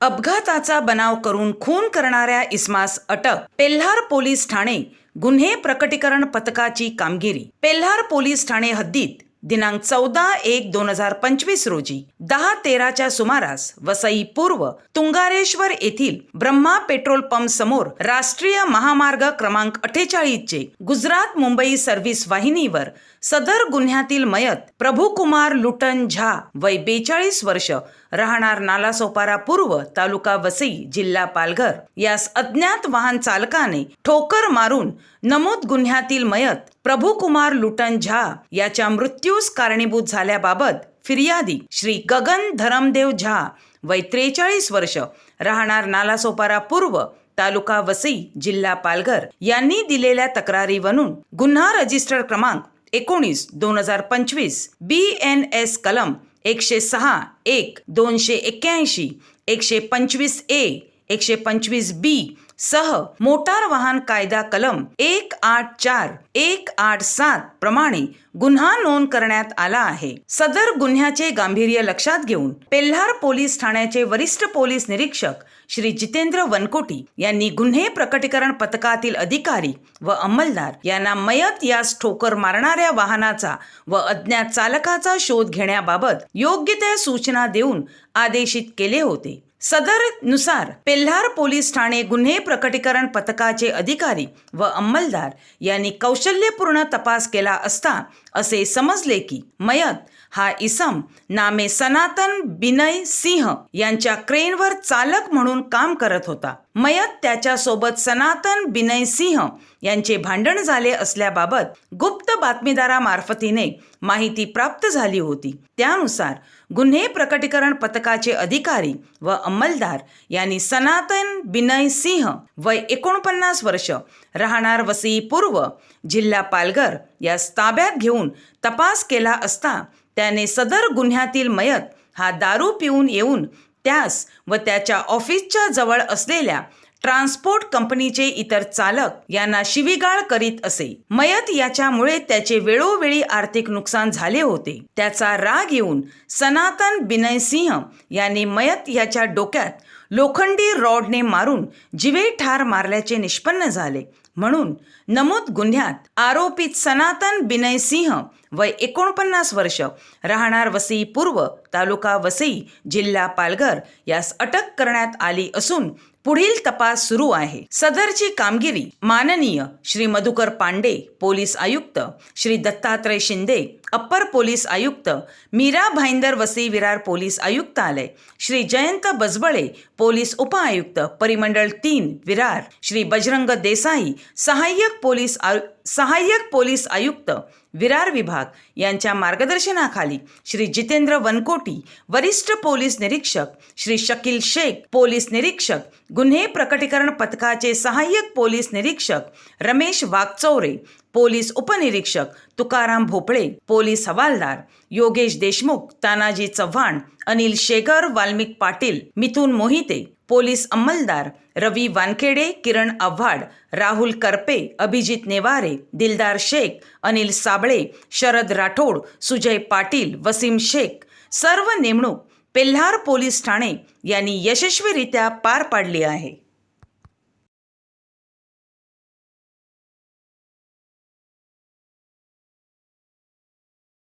अपघाताचा बनाव करून खून करणाऱ्या इस्मास अटक. पेल्हार पोलीस ठाणे गुन्हे प्रकटीकरण पथकाची कामगिरी. पेल्हार पोलीस ठाणे हद्दीत दिनांक चौदा एक दोन हजार पंचवीस रोजी दहा तेराच्या सुमारास वसई पूर्व तुंगारेश्वर येथील ब्रह्मा पेट्रोल पंप समोर राष्ट्रीय महामार्ग क्रमांक अठ्ठेचाळीसचे गुजरात मुंबई सर्व्हिस वाहिनीवर सदर गुन्ह्यातील मयत प्रभुकुमार लुटन झा वय बेचाळीस वर्ष राहणार नालासोपारा पूर्व तालुका वसई जिल्हा पालघर. यास अज्ञात वाहन चालकाने ठोकर मारून नमूद गुन्ह्यातील मयत प्रभुकुमार लुटन झा याच्या मृत्यूस कारणीभूत झाल्याबाबत फिर्यादी श्री गगन धरमदेव झा वय त्रेचाळीस वर्ष राहणार नालासोपारा पूर्व तालुका वसई जिल्हा पालघर यांनी दिलेल्या तक्रारीवरून गुन्हा रजिस्टर क्रमांक एकोणीस दोन हजार पंचवीस बी एन एस कलम एकशे सहा एक दोनशे एक्क्याऐंशी एकशे पंचवीस ए एकशे पंचवीस बी सह मोटार वाहन कायदा कलम एक आठ चार एक आठ सात प्रमाणे गुन्हा नोंद करण्यात आला आहे. सदर गुन्ह्याचे गांभीर्य लक्षात घेऊन पेल्हार पोलीस ठाण्याचे वरिष्ठ पोलीस निरीक्षक श्री जितेंद्र वनकोटी यांनी गुन्हे प्रकटीकरण पथकातील अधिकारी व अंमलदार यांना मयत यास ठोकर मारणाऱ्या वाहनाचा व अज्ञात चालकाचा शोध घेण्याबाबत योग्य त्या सूचना देऊन आदेशित केले होते. सदरनुसार पेल्हार पोलीस ठाणे गुन्हे प्रकटीकरण पथकाचे अधिकारी व अंमलदार यांनी कौशल्यपूर्ण तपास केला असता असे समजले की मयत हा इसम नामे सनातन बिनय सिंह यांच्या क्रेनवर चालक म्हणून काम करत होता. मयत त्याच्यासोबत सनातन बिनय सिंह यांचे भांडण झाले असल्याबाबत गुप्त बातमीदारामार्फतीने माहिती प्राप्त झाली होती. त्यानुसार गुन्हे प्रकटीकरण पथकाचे अधिकारी व अंमलदार यांनी सनातन बिनय सिंह वय एकोणपन्नास वर्ष राहणार वसई पूर्व जिल्हा पालघर यास ताब्यात घेऊन तपास केला असता त्याने सदर गुन्ह्यातील मयत हा दारू पिऊन येऊन त्यास व त्याच्या ऑफिसच्या जवळ असलेल्या ट्रान्सपोर्ट कंपनीचे इतर चालक यांना शिवीगाळ करीत असे. मयत याच्यामुळे त्याचे वेळोवेळी आर्थिक नुकसान झाले होते. त्याचा राग येऊन सनातन बिनय सिंह यांनी मयत याच्या डोक्यात लोखंडी रॉडने मारून जिवे ठार मारल्याचे निष्पन्न झाले. म्हणून नमूद गुन्ह्यात आरोपित सनातन बिनय सिंह वय एकोणपन्नास वर्ष राहणार वसई पूर्व तालुका वसई जिल्हा पालघर यास अटक करण्यात आली असून पुढील तपास सुरू आहे. सदरची कामगिरी माननीय श्री मधुकर पांडे पोलीस आयुक्त श्री दत्तात्रय शिंदे अप्पर पोलीस आयुक्त मीरा भाईंदर वसई विरार पोलीस आयुक्तालय श्री जयंत बजबळे पोलीस उपआयुक्त परिमंडळ तीन विरार श्री बजरंग देसाई सहाय्यक पोलीस आयु सहाय्यक पोलीस आयुक्त विरार विभाग यांच्या मार्गदर्शनाखाली श्री जितेंद्र वनकोटी वरिष्ठ पोलीस निरीक्षक श्री शकील शेख पोलीस निरीक्षक गुन्हे प्रकटीकरण पथकाचे सहाय्यक पोलीस निरीक्षक रमेश वागचौरे पोलीस उपनिरीक्षक तुकाराम भोपळे पोलीस हवालदार योगेश देशमुख तानाजी चव्हाण अनिल शेगर वाल्मिक पाटील मिथुन मोहिते पोलीस अंमलदार रवी वानखेडे किरण आव्हाड राहुल करपे अभिजित नेवारे दिलदार शेख अनिल साबळे शरद राठोड सुजय पाटील वसीम शेख. सर्व नेमणूक पेल्हार पोलीस ठाणे यांनी यशस्वीरित्या पार पाडली आहे.